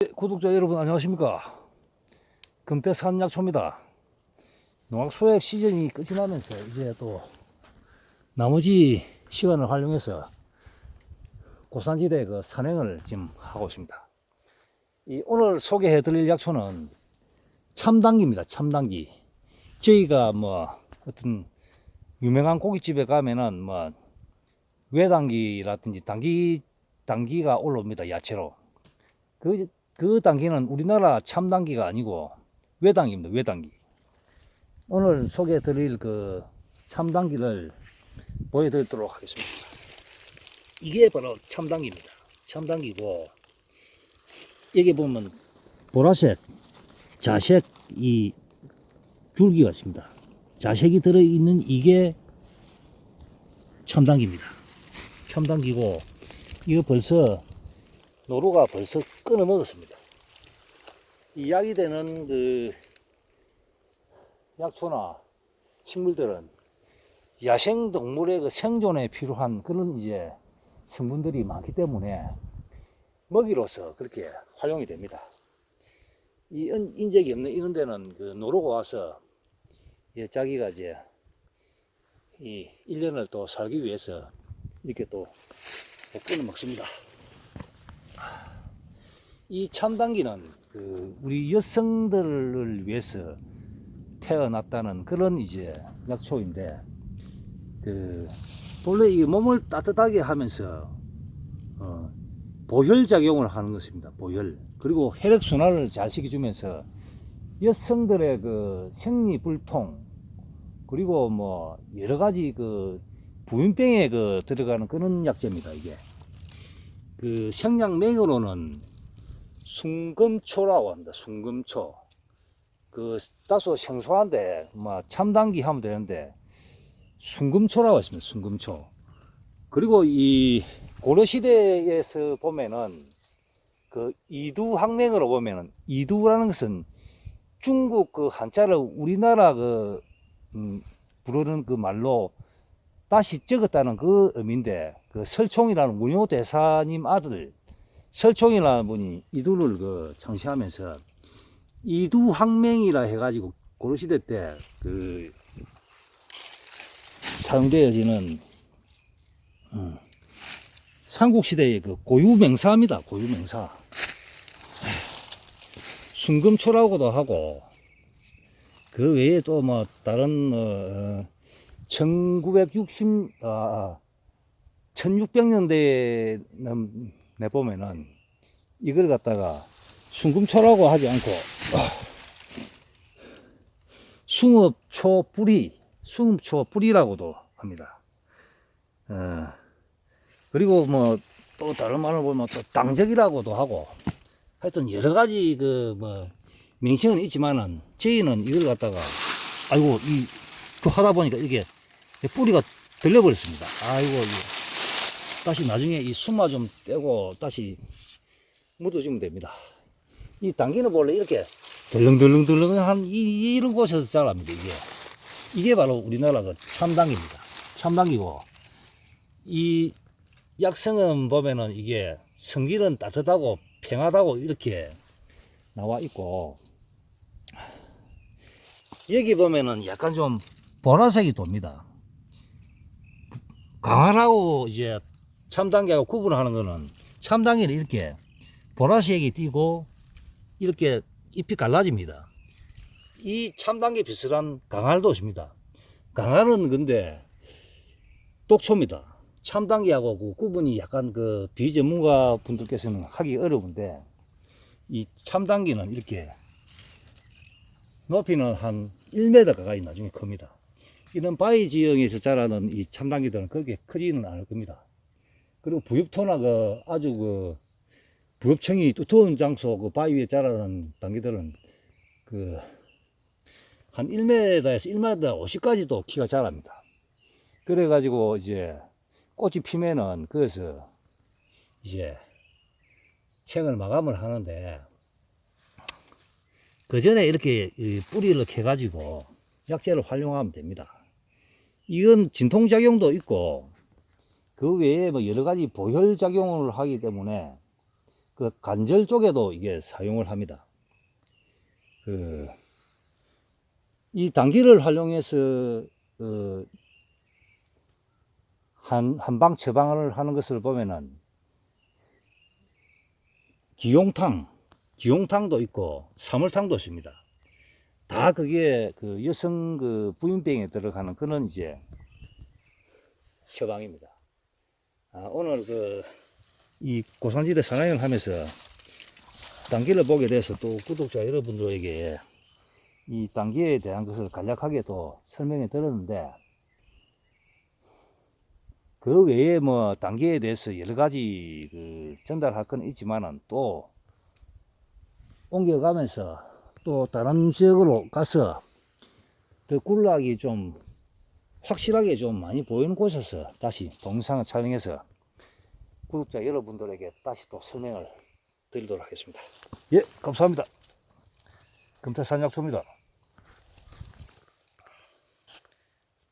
네, 구독자 여러분 안녕하십니까? 금태산 약초입니다. 농악 소액 시즌이 끝이 나면서 이제 또 나머지 시간을 활용해서 고산지대 그 산행을 지금 하고 있습니다. 이 오늘 소개해 드릴 약초는 참당기입니다. 참당기. 저희가 뭐 어떤 유명한 고깃집에 가면은 뭐 외당기라든지 당기 당기가 올라옵니다. 야채로. 그, 그 당기는 우리나라 참당기가 아니고 외당기입니다. 외당기. 오늘 소개해 드릴 그 참당기를 보여드리도록 하겠습니다. 이게 바로 참당기입니다. 참당기고, 여기 보면 보라색, 자색 이 줄기가 있습니다. 자색이 들어있는 이게 참당기입니다. 참당기고, 이거 벌써 노루가 벌써 끊어 먹었습니다. 이 약이 되는 그 약초나 식물들은 야생 동물의 그 생존에 필요한 그런 이제 성분들이 많기 때문에 먹이로서 그렇게 활용이 됩니다. 이 인- 인적이 없는 이런 데는 그 노루가 와서 예, 자기가 이제 이 1년을 또 살기 위해서 이렇게 또 끊어 먹습니다. 이 참당기는 그 우리 여성들을 위해서 태어났다는 그런 이제 약초인데 그 본래 이 몸을 따뜻하게 하면서 어 보혈 작용을 하는 것입니다. 보혈 그리고 혈액 순환을 잘 시켜주면서 여성들의 그 생리 불통 그리고 뭐 여러 가지 그 부인병에 그 들어가는 그런 약재입니다. 이게 그 생양맹으로는 순금초라고 합니다. 순금초. 그 다소 생소한데 뭐 참당기 하면 되는데 순금초라고 했습니다. 순금초. 그리고 이 고려 시대에서 보면은 그 이두학명으로 보면은 이두라는 것은 중국 그 한자를 우리나라 그 음, 부르는 그 말로 다시 적었다는 그 의미인데 그 설총이라는 문효 대사님 아들 설총이라는 분이 이두를 그 창시하면서 이두학명이라 해가지고 고려시대 때 그 사용되어지는 음, 삼국시대의 그 고유명사입니다. 고유명사. 순금초라고도 하고 그 외에 또 뭐 다른 어, 1960 아, 1600년대에 내 보면은 이걸 갖다가 순금초라고 하지 않고 숭업초 뿌리, 숭업초 뿌리라고도 합니다. 어, 그리고 뭐 또 다른 말을 보면 또 당적이라고도 하고 하여튼 여러 가지 그 뭐 명칭은 있지만은 저희는 이걸 갖다가 아이고 이쭉 하다 보니까 이게 뿌리가 들려버렸습니다. 아이고 이거 다시 나중에 이 수마 좀 떼고 다시 묻어주면 됩니다. 이 당기는 원래 이렇게 덜렁덜렁덜렁 한 이, 이런 곳에서 자랍니다. 이게 이게 바로 우리나라 그 참당기입니다. 참당기고 이 약성은 보면은 이게 성질은 따뜻하고 평하다고 이렇게 나와 있고 여기 보면은 약간 좀 보라색이 돕니다. 강하라고 이제 참당기하고 구분하는 거는 참당기는 이렇게 보라색이 띄고 이렇게 잎이 갈라집니다. 이 참당기 비슷한 강알도 있습니다. 강알은 근데 독초입니다. 참당기하고 그 구분이 약간 그 비전문가 분들께서는 하기 어려운데 이 참당기는 이렇게 높이는 한 1m 가까이 나중에 큽니다. 이런 바위 지형에서 자라는 이 참당기들은 그렇게 크지는 않을 겁니다. 그리고 부엽토나 그 아주 그 부엽청이 두터운 장소 그 바위 위에 자라는 당기들은 그 한 1m에서 1m 50까지도 키가 자랍니다. 그래가지고 이제 꽃이 피면은 그래서 이제 생을 마감을 하는데 그 전에 이렇게 이 뿌리를 캐가지고 약재를 활용하면 됩니다. 이건 진통작용도 있고 그 외에 뭐 여러 가지 보혈작용을 하기 때문에 그 관절 쪽에도 이게 사용을 합니다. 그, 이 당기를 활용해서, 어, 한, 한방 처방을 하는 것을 보면은, 기용탕, 기용탕도 있고, 사물탕도 있습니다. 다 그게 그 여성 그 부인병에 들어가는 그런 이제 처방입니다. 아, 오늘 그, 이 고산지대 산행을 하면서 단기를 보게 돼서 또 구독자 여러분들에게 이 단기에 대한 것을 간략하게 또 설명해 드렸는데 그 외에 뭐 단기에 대해서 여러 가지 그 전달할 건 있지만은 또 옮겨가면서 또 다른 지역으로 가서 그 굴락이 좀 확실하게 좀 많이 보이는 곳에서 다시 동영상을 촬영해서 구독자 여러분들에게 다시 또 설명을 드리도록 하겠습니다. 예, 감사합니다. 금태산약초입니다.